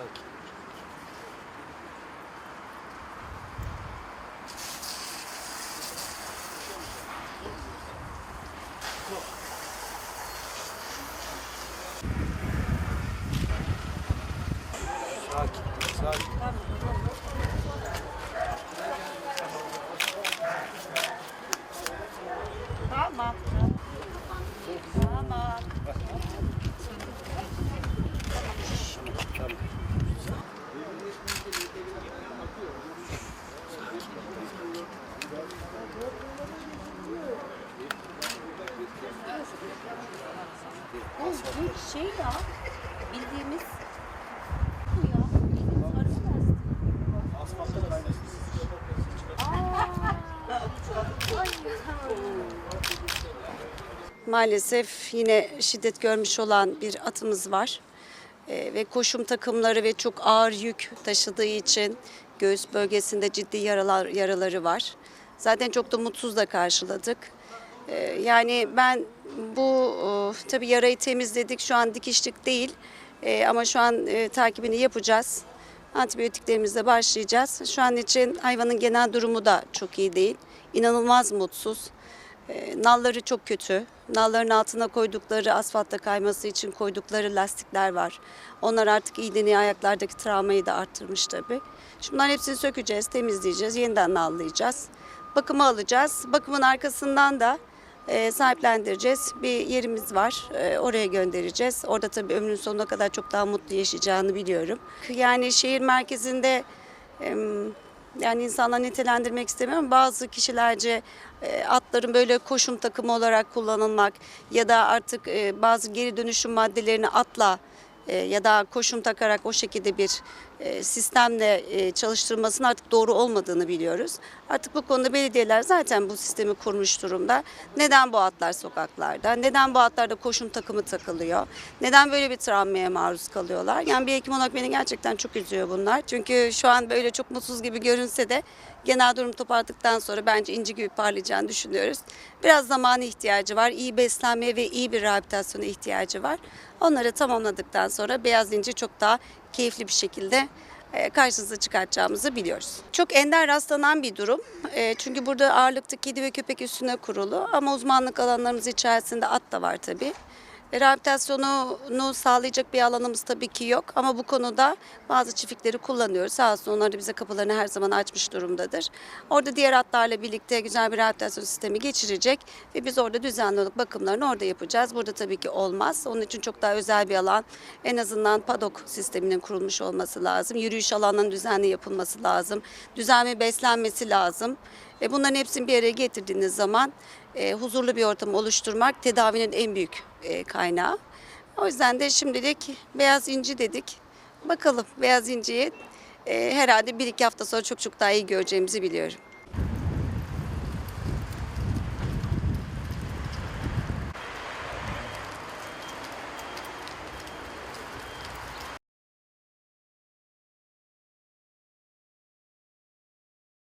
Sakin, sakin. Tamam. Bu, şey ya bildiğimiz bu ya. Maalesef yine şiddet görmüş olan bir atımız var. Ee, ve koşum takımları ve çok ağır yük taşıdığı için göğüs bölgesinde ciddi yaralar yaraları var. Zaten çok da mutsuz da karşıladık. Ee, yani ben bu e, tabii yarayı temizledik. Şu an dikişlik değil. Ee, ama şu an e, takibini yapacağız. Antibiyotiklerimizle başlayacağız. Şu an için hayvanın genel durumu da çok iyi değil. İnanılmaz mutsuz. E, Nalları çok kötü. Nalların altına koydukları asfaltta kayması için koydukları lastikler var. Onlar artık iğneni ayaklardaki travmayı da arttırmış tabii. Şimdi bunların hepsini sökeceğiz, temizleyeceğiz, yeniden nallayacağız. Bakıma alacağız. Bakımın arkasından da e, sahiplendireceğiz. Bir yerimiz var. E, oraya göndereceğiz. Orada tabii ömrün sonuna kadar çok daha mutlu yaşayacağını biliyorum. Yani şehir merkezinde yani insanlar nitelendirmek istemiyorum. Bazı kişilerce e, atların böyle koşum takımı olarak kullanılmak ya da artık e, bazı geri dönüşüm maddelerini atla ya da koşum takarak o şekilde bir sistemle e, çalıştırmasının artık doğru olmadığını biliyoruz. Artık bu konuda belediyeler zaten bu sistemi kurmuş durumda. Neden bu atlar sokaklarda? Neden bu atlarda koşum takımı takılıyor? Neden böyle bir travmaya maruz kalıyorlar? Yani bir hekim olarak beni gerçekten çok üzüyor bunlar. Çünkü şu an böyle çok mutsuz gibi görünse de genel durum toparladıktan sonra bence inci gibi parlayacağını düşünüyoruz. Biraz zamana ihtiyacı var. iyi beslenmeye ve iyi bir rehabilitasyona ihtiyacı var. Onları tamamladıktan sonra beyaz inci çok daha keyifli bir şekilde e, karşınıza çıkartacağımızı biliyoruz. Çok ender rastlanan bir durum. E, Çünkü burada ağırlıkta kedi ve köpek üstüne kurulu ama uzmanlık alanlarımız içerisinde at da var tabii. E, Rehabilitasyonunu sağlayacak bir alanımız tabii ki yok ama bu konuda bazı çiftlikleri kullanıyoruz. Sağ olsun onlar da bize kapılarını her zaman açmış durumdadır. Orada diğer atlarla birlikte güzel bir rehabilitasyon sistemi geçirecek ve biz orada düzenli olarak bakımlarını orada yapacağız. Burada tabii ki olmaz. Onun için çok daha özel bir alan. En azından padok sisteminin kurulmuş olması lazım. Yürüyüş alanlarının düzenli yapılması lazım. Düzenli beslenmesi lazım. E bunların hepsini bir araya getirdiğiniz zaman e, huzurlu bir ortam oluşturmak tedavinin en büyük e, kaynağı. O yüzden de şimdilik beyaz inci dedik. Bakalım beyaz inciyi e, herhalde bir iki hafta sonra çok çok daha iyi göreceğimizi biliyorum.